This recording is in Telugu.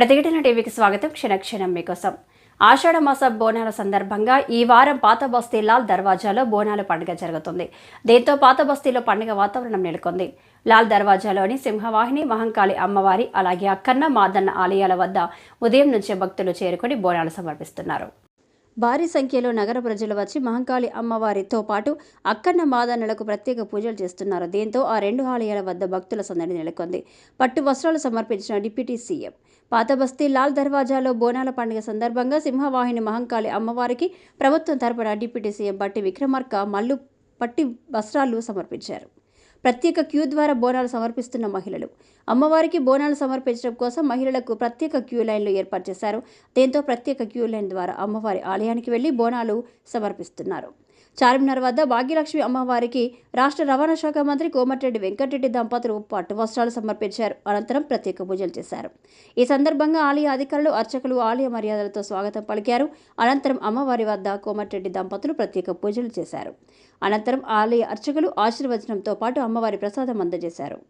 ప్రతిఘటన టీవీకి స్వాగతం. క్షణక్షణం మీకోసం. ఆషాఢమాస బోనాల సందర్భంగా ఈ వారం పాత బస్తీ లాల్ దర్వాజాలో బోనాల పండుగ జరుగుతుంది. దీంతో పాత బస్తీలో పండుగ వాతావరణం నెలకొంది. లాల్ దర్వాజాలోని సింహవాహిని మహంకాళి అమ్మవారి అలాగే అక్కన్న మాదన్న ఆలయాల వద్ద ఉదయం నుంచే భక్తులు చేరుకొని బోనాలు సమర్పిస్తున్నారు. భారీ సంఖ్యలో నగర ప్రజలు వచ్చి మహంకాళి అమ్మవారితో పాటు అక్కన్న మాదన్నలకు ప్రత్యేక పూజలు చేస్తున్నారు. దీంతో ఆ రెండు ఆలయాల వద్ద భక్తుల సందడి నెలకొంది. పట్టు వస్త్రాలు సమర్పించిన డిప్యూటీ సీఎం పాత బస్తీ లాల్ దర్వాజాలో బోనాల పండుగ సందర్భంగా సింహవాహిని మహంకాళి అమ్మవారికి ప్రభుత్వం తరపున డిప్యూటీ సీఎం బట్టి విక్రమార్క మల్లు పట్టి వస్త్రాలు సమర్పించారు. ప్రత్యేక క్యూ ద్వారా బోనాలు సమర్పిస్తున్న మహిళలు. అమ్మవారికి బోనాలు సమర్పించడం కోసం మహిళలకు ప్రత్యేక క్యూ లైన్లు ఏర్పాటు చేశారు. దీంతో ప్రత్యేక క్యూ లైన్ ద్వారా అమ్మవారి ఆలయానికి వెళ్ళి బోనాలు సమర్పిస్తున్నారు. చార్మినార్ వద్ద భాగ్యలక్ష్మి అమ్మవారికి రాష్ట్ర రవాణా శాఖ మంత్రి కోమటిరెడ్డి వెంకటరెడ్డి దంపతులు పట్టు వస్త్రాలు సమర్పించారు. అనంతరం ప్రత్యేక పూజలు చేశారు. ఈ సందర్భంగా ఆలయ అధికారులు అర్చకులు ఆలయ మర్యాదలతో స్వాగతం పలికారు. అనంతరం అమ్మవారి వద్ద కోమటిరెడ్డి దంపతులు ప్రత్యేక పూజలు చేశారు. అనంతరం ఆలయ అర్చకులు ఆశీర్వచనంతో పాటు అమ్మవారి ప్రసాదం అందజేశారు.